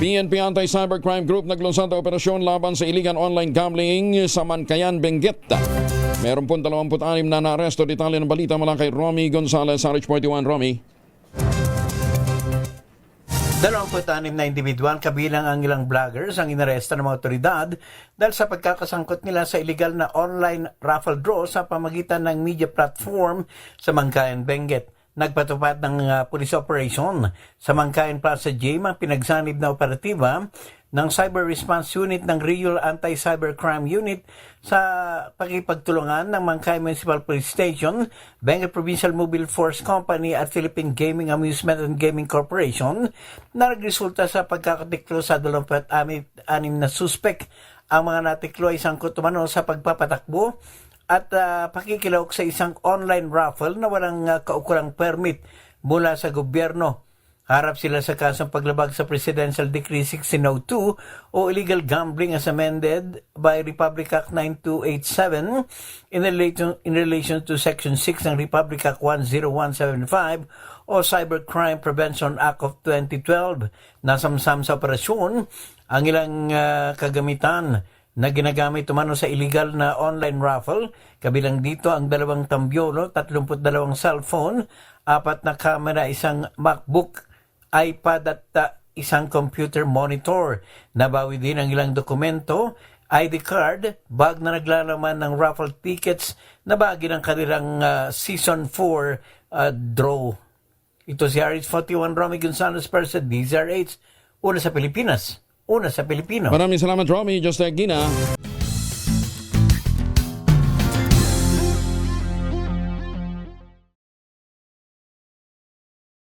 PNP Anti-Cybercrime Group naglunsad ng operasyon laban sa iligan online gambling sa Mankayan, Benguet. Meron pong 26 na naaresto. Detalye ng balita mula kay Romy Gonzalez, RH41. Romy. 26 na individual kabilang ang ilang vloggers ang inaresta ng mga otoridad dahil sa pagkakasangkot nila sa illegal na online raffle draw sa pamagitan ng media platform sa Mangkayan, Benguet. Nagpatupad ng uh, police operation sa Mangkayan Plaza Gym ang pinagsanib na operatiba ng Cyber Response Unit ng Rio Anti-Cybercrime Unit sa pagkipagtulungan ng Mangkay Municipal Police Station, Benguet Provincial Mobile Force Company at Philippine Gaming Amusement and Gaming Corporation na nagresulta sa pagkakatiklo sa 26 na suspek. Ang mga natiklo ay sangkot umano sa pagpapatakbo at uh, pakikilawak sa isang online raffle na walang uh, kaukulang permit mula sa gobyerno. Harap sila sa kasong paglabag sa Presidential Decree 1602 o illegal gambling as amended by Republic Act 9287 in relation, in relation to Section 6 ng Republic Act 10175 o Cybercrime Prevention Act of 2012. Nasamsam sa operasyon ang ilang uh, kagamitan na ginagamit umano sa illegal na online raffle. Kabilang dito ang dalawang tambyolo, 32 cellphone, apat na camera, isang MacBook, iPad at uh, isang computer monitor. Nabawi din ang ilang dokumento, ID card, bag na naglalaman ng raffle tickets na bagi ng kanilang uh, Season 4 uh, draw. Ito si RH41 Romy Gonzalez para sa DZRH. Una sa Pilipinas, una sa Pilipino. Maraming salamat, Romy. Like Gina.